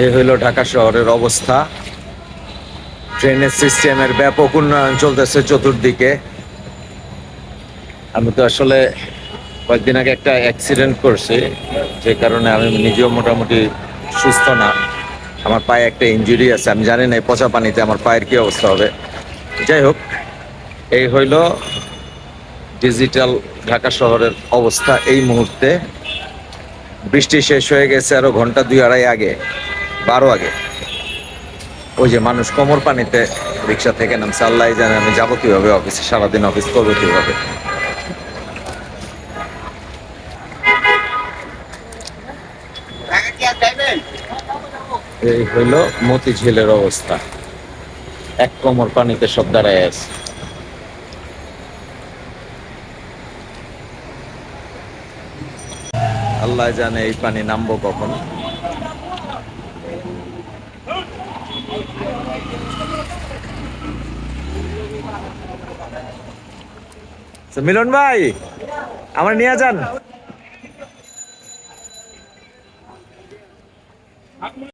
এই হইল ঢাকা শহরের অবস্থা। ট্রেনের সিস্টেমের ব্যাপক উন্নয়ন চলতেছে চতুর্দিকে। আমি তো আসলে কয়েকদিন আগে একটা অ্যাক্সিডেন্ট করছি, যে কারণে আমি নিজেও মোটামুটি সুস্থ না। আমার পায়ে একটা ইনজুরি আছে, আমি জানি না এই পচা পানিতে আমার পায়ের কি অবস্থা হবে। যাই হোক, এই হইল ডিজিটাল ঢাকা শহরের অবস্থা এই মুহূর্তে। বৃষ্টি শেষ হয়ে গেছে আরও ঘণ্টা দুই আড়াই আগে। বারো আগে। ওই যে মানুষ কোমর পানিতে রিক্সা থেকে নামছে আল্লাহ জানে আমি যাব কীভাবে অফিসে সারাদিন অফিস করব কীভাবে। এই হইল মতিঝিলের অবস্থা। এক কোমর পানিতে সব দাঁড়ায় আছে। আল্লাহ জানে এই পানি নামবো কখন তো মিলন ভাই আমার নিয়ে যান।